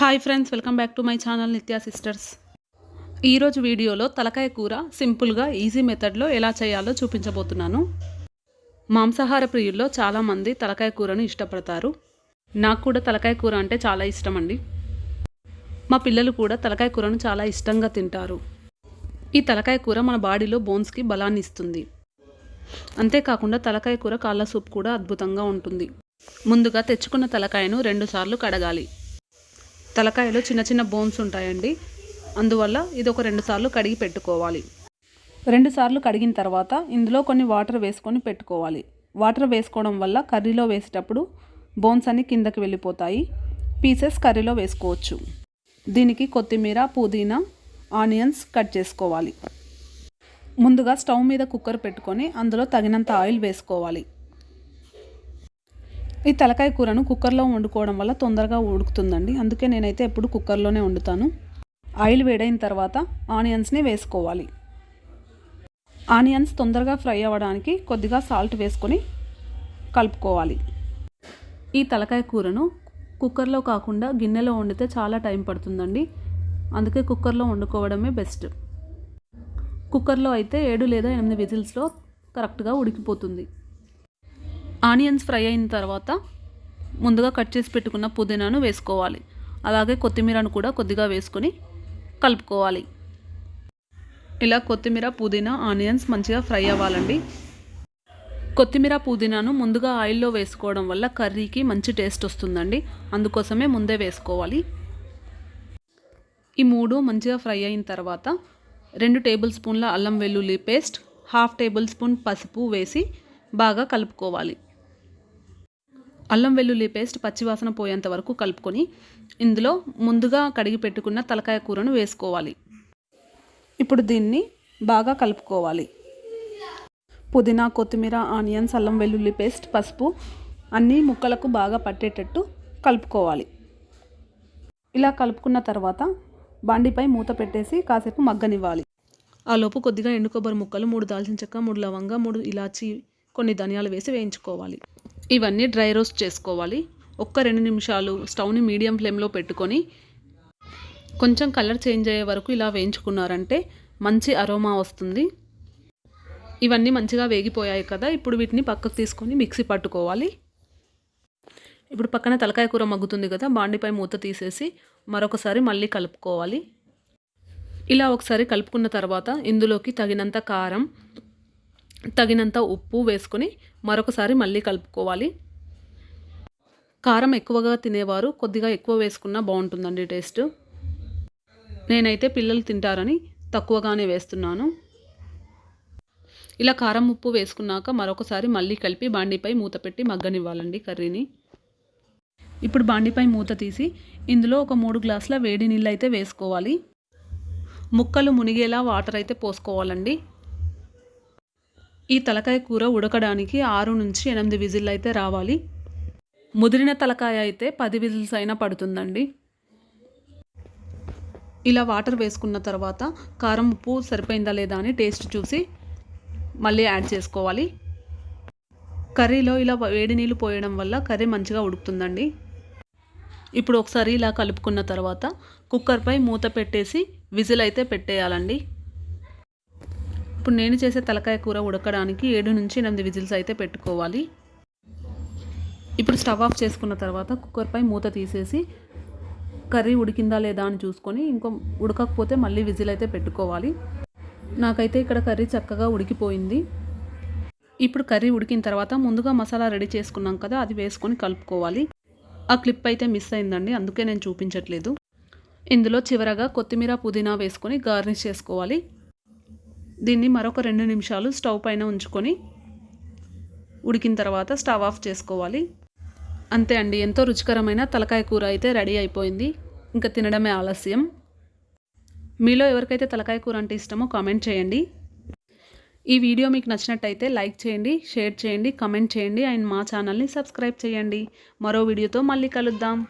Hi friends welcome back to my channel Nithya sisters. ఈరోజు వీడియోలో తలకాయ కూర సింపుల్గా ఈజీ మెథడ్లో ఎలా చేయాలో చూపించబోతున్నాను. మాంసాహార ప్రియుల్లో చాలామంది తలకాయ కూరను ఇష్టపడతారు. నాకు కూడా తలకాయ కూర అంటే చాలా ఇష్టం అండి. మా పిల్లలు కూడా తలకాయ కూరను చాలా ఇష్టంగా తింటారు. ఈ తలకాయ కూర మన బాడీలో బోన్స్కి బలాన్ని ఇస్తుంది. అంతేకాకుండా తలకాయ కూర కాళ్ళ సూప్ కూడా అద్భుతంగా ఉంటుంది. ముందుగా తెచ్చుకున్న తలకాయను రెండుసార్లు కడగాలి. తలకాయలో చిన్న చిన్న బోన్స్ ఉంటాయండి. అందువల్ల ఇది ఒక రెండు సార్లు కడిగి పెట్టుకోవాలి. రెండు సార్లు కడిగిన తర్వాత ఇందులో కొన్ని వాటర్ వేసుకొని పెట్టుకోవాలి. వాటర్ వేసుకోవడం వల్ల కర్రీలో వేసేటప్పుడు బోన్స్ అన్ని కిందకి వెళ్ళిపోతాయి. పీసెస్ కర్రీలో వేసుకోవచ్చు. దీనికి కొత్తిమీర పుదీనా ఆనియన్స్ కట్ చేసుకోవాలి. ముందుగా స్టవ్ మీద కుక్కర్ పెట్టుకొని అందులో తగినంత ఆయిల్ వేసుకోవాలి. ఈ తలకాయ కూరను కుక్కర్లో వండుకోవడం వల్ల తొందరగా ఉడుకుతుందండి. అందుకే నేనైతే ఎప్పుడు కుక్కర్లోనే వండుతాను. ఆయిల్ వేడైన తర్వాత ఆనియన్స్ని వేసుకోవాలి. ఆనియన్స్ తొందరగా ఫ్రై అవ్వడానికి కొద్దిగా సాల్ట్ వేసుకొని కలుపుకోవాలి. ఈ తలకాయ కూరను కుక్కర్లో కాకుండా గిన్నెలో వండితే చాలా టైం పడుతుందండి. అందుకే కుక్కర్లో వండుకోవడమే బెస్ట్. కుక్కర్లో అయితే ఏడు లేదా ఎనిమిది విజిల్స్లో కరెక్ట్గా ఉడికిపోతుంది. ఆనియన్స్ ఫ్రై అయిన తర్వాత ముందుగా కట్ చేసి పెట్టుకున్న పుదీనాను వేసుకోవాలి. అలాగే కొత్తిమీరను కూడా కొద్దిగా వేసుకొని కలుపుకోవాలి. ఇలా కొత్తిమీర పుదీనా ఆనియన్స్ మంచిగా ఫ్రై అవ్వాలండి. కొత్తిమీర పుదీనాను ముందుగా ఆయిల్లో వేసుకోవడం వల్ల కర్రీకి మంచి టేస్ట్ వస్తుందండి. అందుకోసమే ముందే వేసుకోవాలి. ఈ మూడు మంచిగా ఫ్రై అయిన తర్వాత రెండు టేబుల్ స్పూన్ల అల్లం వెల్లుల్లి పేస్ట్ హాఫ్ టేబుల్ స్పూన్ పసుపు వేసి బాగా కలుపుకోవాలి. అల్లం వెల్లుల్లి పేస్ట్ పచ్చివాసన పోయేంత వరకు కలుపుకొని ఇందులో ముందుగా కడిగి పెట్టుకున్న తలకాయ కూరను వేసుకోవాలి. ఇప్పుడు దీన్ని బాగా కలుపుకోవాలి. పుదీనా కొత్తిమీర ఆనియన్స్ అల్లం వెల్లుల్లి పేస్ట్ పసుపు అన్నీ ముక్కలకు బాగా పట్టేటట్టు కలుపుకోవాలి. ఇలా కలుపుకున్న తర్వాత బాండిపై మూత పెట్టేసి కాసేపు మగ్గనివ్వాలి. ఆ లోపు కొద్దిగా ఎండు కొబ్బరి ముక్కలు మూడు దాల్చిన చెక్క మూడు లవంగా మూడు ఇలాచి కొన్ని ధనియాలు వేసి వేయించుకోవాలి. ఇవన్నీ డ్రై రోస్ట్ చేసుకోవాలి. ఒక్క రెండు నిమిషాలు స్టవ్ని మీడియం ఫ్లేమ్లో పెట్టుకొని కొంచెం కలర్ చేంజ్ అయ్యే వరకు ఇలా వేయించుకున్నారంటే మంచి అరోమా వస్తుంది. ఇవన్నీ మంచిగా వేగిపోయాయి కదా ఇప్పుడు వీటిని పక్కకు తీసుకొని మిక్సీ పట్టుకోవాలి. ఇప్పుడు పక్కన తలకాయ కూర మగ్గుతుంది కదా బాండిపై మూత తీసేసి మరొకసారి మళ్ళీ కలుపుకోవాలి. ఇలా ఒకసారి కలుపుకున్న తర్వాత ఇందులోకి తగినంత కారం తగినంత ఉప్పు వేసుకొని మరొకసారి మళ్ళీ కలుపుకోవాలి. కారం ఎక్కువగా తినేవారు కొద్దిగా ఎక్కువ వేసుకున్నా బాగుంటుందండి టేస్ట్. నేనైతే పిల్లలు తింటారని తక్కువగానే వేస్తున్నాను. ఇలా కారం ఉప్పు వేసుకున్నాక మరొకసారి మళ్ళీ కలిపి బాండిపై మూత పెట్టి మగ్గనివ్వాలండి కర్రీని. ఇప్పుడు బాండిపై మూత తీసి ఇందులో ఒక మూడు గ్లాసుల వేడి నీళ్ళు అయితే వేసుకోవాలి. ముక్కలు మునిగేలా వాటర్ అయితే పోసుకోవాలండి. ఈ తలకాయ కూర ఉడకడానికి ఆరు నుంచి ఎనిమిది విజిల్ అయితే రావాలి. ముదిరిన తలకాయ అయితే పది విజిల్స్ అయినా పడుతుందండి. ఇలా వాటర్ వేసుకున్న తర్వాత కారం ఉప్పు సరిపోయిందా లేదా అని టేస్ట్ చూసి మళ్ళీ యాడ్ చేసుకోవాలి. కర్రీలో ఇలా వేడి నీళ్ళు పోయడం వల్ల కర్రీ మంచిగా ఉడుకుతుందండి. ఇప్పుడు ఒకసారి ఇలా కలుపుకున్న తర్వాత కుక్కర్పై మూత పెట్టేసి విజిల్ అయితే పెట్టేయాలండి. ఇప్పుడు నేను చేసే తలకాయ కూర ఉడకడానికి ఏడు నుంచి ఎనిమిది విజిల్స్ అయితే పెట్టుకోవాలి. ఇప్పుడు స్టవ్ ఆఫ్ చేసుకున్న తర్వాత కుక్కర్పై మూత తీసేసి కర్రీ ఉడికిందా లేదా అని చూసుకొని ఇంకో ఉడకకపోతే మళ్ళీ విజిల్ అయితే పెట్టుకోవాలి. నాకైతే ఇక్కడ కర్రీ చక్కగా ఉడికిపోయింది. ఇప్పుడు కర్రీ ఉడికిన తర్వాత ముందుగా మసాలా రెడీ చేసుకున్నాం కదా అది వేసుకొని కలుపుకోవాలి. ఆ క్లిప్ అయితే మిస్ అయిందండి అందుకే నేను చూపించట్లేదు. ఇందులో చివరగా కొత్తిమీర పుదీనా వేసుకొని గార్నిష్ చేసుకోవాలి. దీన్ని మరొక రెండు నిమిషాలు స్టవ్ పైన ఉంచుకొని ఉడికిన తర్వాత స్టవ్ ఆఫ్ చేసుకోవాలి. అంతే అండి ఎంతో రుచికరమైన తలకాయ కూర అయితే రెడీ అయిపోయింది. ఇంకా తినడమే ఆలస్యం. మీలో ఎవరికైతే తలకాయ కూర అంటే ఇష్టమో కామెంట్ చేయండి. ఈ వీడియో మీకు నచ్చినట్టయితే లైక్ చేయండి షేర్ చేయండి కమెంట్ చేయండి అండ్ మా ఛానల్ని సబ్స్క్రైబ్ చేయండి. మరో వీడియోతో మళ్ళీ కలుద్దాం.